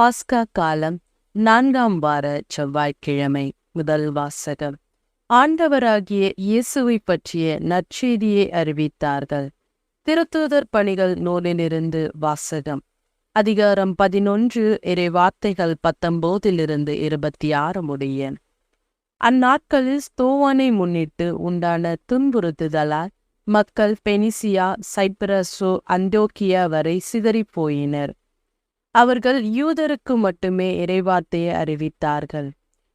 பாஸ்கா காலம் நான்காம் வார செவ்வாய்க்கிழமை முதல் வாசகம். ஆண்டவராகிய இயேசுவை பற்றிய நற்செய்தியை அறிவித்தார்கள். திருத்தூதர் பணிகள் நூலிலிருந்து வாசகம். அதிகாரம் பதினொன்று இறை வார்த்தைகள் பத்தொன்பதிலிருந்து இருபத்தி ஆறு முடிய. அந்நாட்களில் ஸ்தோவானை முன்னிட்டு உண்டான துன்புறுத்துதலால் மக்கள் பெனிசியா சைப்ரஸோ அந்தோக்கியா வரை சிதறிப் போயினர். அவர்கள் யூதருக்கு மட்டுமே இறைவார்த்தையை அறிவித்தார்கள்.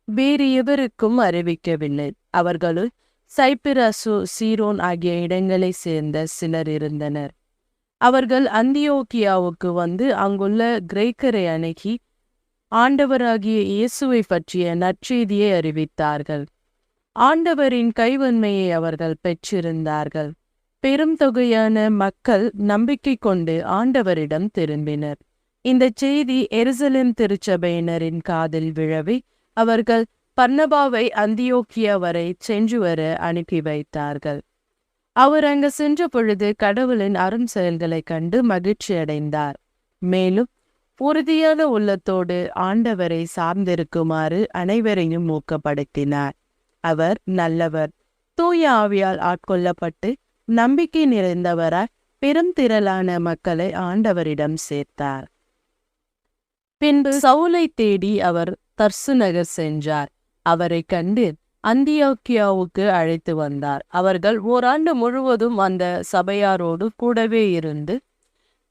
வேறு எவருக்கும் அறிவிக்கவில்லை. அவர்களுள் சைப்பிரசு சீரோன் ஆகிய இடங்களைச் சேர்ந்த சிலர் இருந்தனர். அவர்கள் அந்தியோக்கியாவுக்கு வந்து அங்குள்ள கிரேக்கரை அணுகி ஆண்டவராகிய இயேசுவை பற்றிய நற்செய்தியை அறிவித்தார்கள். ஆண்டவரின் கைவன்மையை அவர்கள் பெற்றிருந்தார்கள். பெரும் தொகையான மக்கள் நம்பிக்கை கொண்டு ஆண்டவரிடம் திரும்பினர். இந்த செய்தி எருசலேம் திருச்சபையினரின் காதில் விழவே அவர்கள் பர்ணபாவை அந்தியோக்கியா வரை சென்று வர அனுப்பி வைத்தார்கள். அவர் அங்கு சென்ற பொழுது கடவுளின் அரும் செயல்களைக் கண்டு மகிழ்ச்சி அடைந்தார். மேலும் உறுதியான உள்ளத்தோடு ஆண்டவரை சார்ந்திருக்குமாறு அனைவரையும் ஊக்கப்படுத்தினார். அவர் நல்லவர் தூய ஆவியால் ஆட்கொள்ளப்பட்டு நம்பிக்கை நிறைந்தவராய் பெரும் திரளான மக்களை ஆண்டவரிடம் சேர்த்தார். பின்பு சவுலை தேடி அவர் தர்சு நகர் சென்றார். அவரை கண்டு அந்தியோக்கியாவுக்கு அழைத்து வந்தார். அவர்கள் ஓராண்டு முழுவதும் அந்த சபையாரோடு கூடவே இருந்து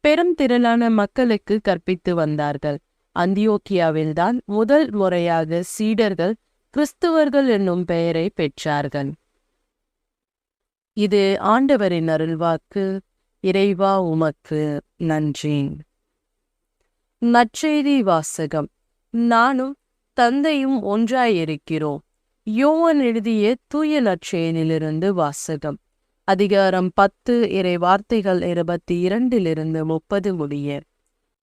பெரும் திரளான மக்களுக்கு கற்பித்து வந்தார்கள். அந்தியோக்கியாவில்தான் முதல் முறையாக சீடர்கள் கிறிஸ்துவர்கள் என்னும் பெயரை பெற்றார்கள். இது ஆண்டவரின் அருள்வாக்கு. இறைவா உமக்கு நன்றி. நற்செய்தி வாசகம் நானும் தந்தையும் ஒன்றாயிருக்கிறோம். யோவன் எழுதிய தூய நற்செயலிலிருந்து வாசகம். அதிகாரம் பத்து இறை வார்த்தைகள் இருபத்தி இரண்டிலிருந்து முப்பது முடிய.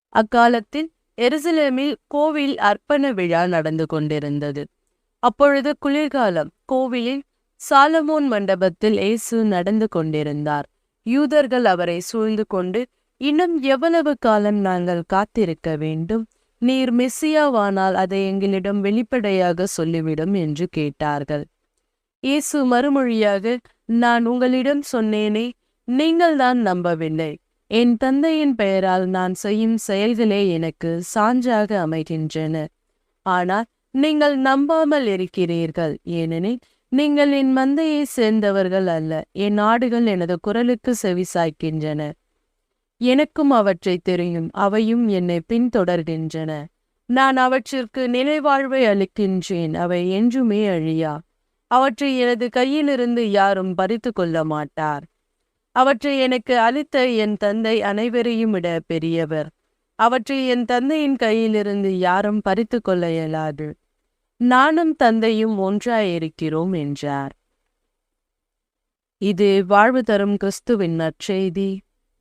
அக்காலத்தில் எருசலேமில் கோவில் அர்ப்பண விழா நடந்து கொண்டிருந்தது. அப்பொழுது குளிர்காலம். கோவிலில் சாலமோன் மண்டபத்தில் இயேசு நடந்து கொண்டிருந்தார். யூதர்கள் அவரை சூழ்ந்து கொண்டு இன்னும் எவ்வளவு காலம் நாங்கள் காத்திருக்க வேண்டும்? நீர் மெஸ்ஸியாவானால் அதை எங்களிடம் வெளிப்படையாக சொல்லிவிடும் என்று கேட்டார்கள். இயேசு மறுமொழியாக நான் உங்களிடம் சொன்னேனே நீங்கள் தான் நம்பவில்லை. என் தந்தையின் பெயரால் நான் செய்யும் செயல்களே எனக்கு சான்றாக அமைகின்றன. ஆனால் நீங்கள் நம்பாமல் இருக்கிறீர்கள். ஏனெனில் நீங்கள் என் மந்தையை சேர்ந்தவர்கள் அல்ல. என் ஆடுகள் எனது குரலுக்கு செவிசாய்க்கின்றன. எனக்கும் அவற்றை தெரியும் அவையும் என்னை பின்தொடர்கின்றன. நான் அவற்றிற்கு நிலைவாழ்வை அளிக்கின்றேன் அவை என்றுமே அழியா. அவற்றை எனது கையிலிருந்து யாரும் பறித்து கொள்ள மாட்டார். அவற்றை எனக்கு அளித்த என் தந்தை அனைவரையும் விட பெரியவர். அவற்றை என் தந்தையின் கையிலிருந்து யாரும் பறித்து கொள்ள இயலாது. நானும் தந்தையும் ஒன்றாயிருக்கிறோம் என்றார். இது வாழ்வு தரும் கிறிஸ்துவின் நற்செய்தி.